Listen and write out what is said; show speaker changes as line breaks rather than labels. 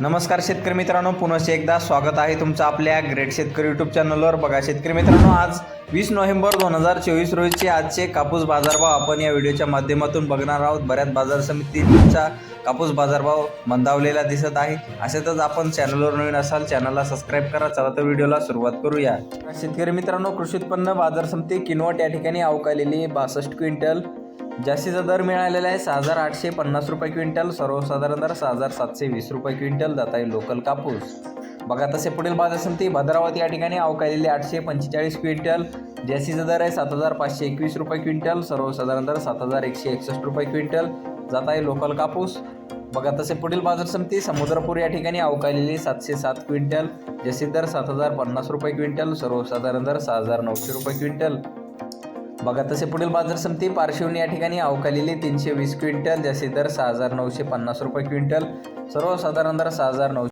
नमस्कार शेतकरी मित्रांनो पुन्हा एकदा स्वागत आहे तुमचं आपल्या ग्रेट शेतकरी यूट्यूब चॅनलवर बघा शेतकरी मित्रांनो आज वीस नोव्हेंबर दोन हजार चोवीस रोजीचे आजचे कापूस बाजारभाव आपण या व्हिडिओच्या माध्यमातून बघणार आहोत. बऱ्याच बाजार समितींचा कापूस बाजारभाव मंदावलेला दिसत आहे. अशातच आपण चॅनलवर नवीन असाल चॅनलला सबस्क्राईब करा. चला तर व्हिडिओला सुरुवात करूया. शेतकरी मित्रांनो कृषी उत्पन्न बाजार समिती किनवट या ठिकाणी अवकालेली बासष्ट क्विंटल जास्तीचा दर मिळालेला आहे सहा हजार आठशे पन्नास रुपये क्विंटल सर्वसाधारण दर सहा हजार सातशे वीस रुपये क्विंटल जात आहे लोकल कापूस. बघा तसे पुढील बाजार समिती भद्रावती या ठिकाणी अवकालेली आठशे पंचेचाळीस क्विंटल जास्तीचा दर आहे सात हजार पाचशे एकवीस रुपये क्विंटल सर्वसाधारण दर सात हजार एकशे एकसष्ट रुपये क्विंटल जात आहे लोकल कापूस. बघा तसे पुढील बाजार समिती समुद्रपूर या ठिकाणी अवकालेली सातशे सात क्विंटल जसे दर सात हजार पन्नास रुपये क्विंटल सर्वसाधारण दर सहा हजार नऊशे रुपये क्विंटल. बघा तसे पुढील बाजार समिती पारशिवनी या ठिकाणी अवकालेली तीनशे वीस क्विंटल जास्तीत दर सहा हजार नऊशे पन्नास रुपये क्विंटल सर्वसाधारण दर सहा हजार नऊशे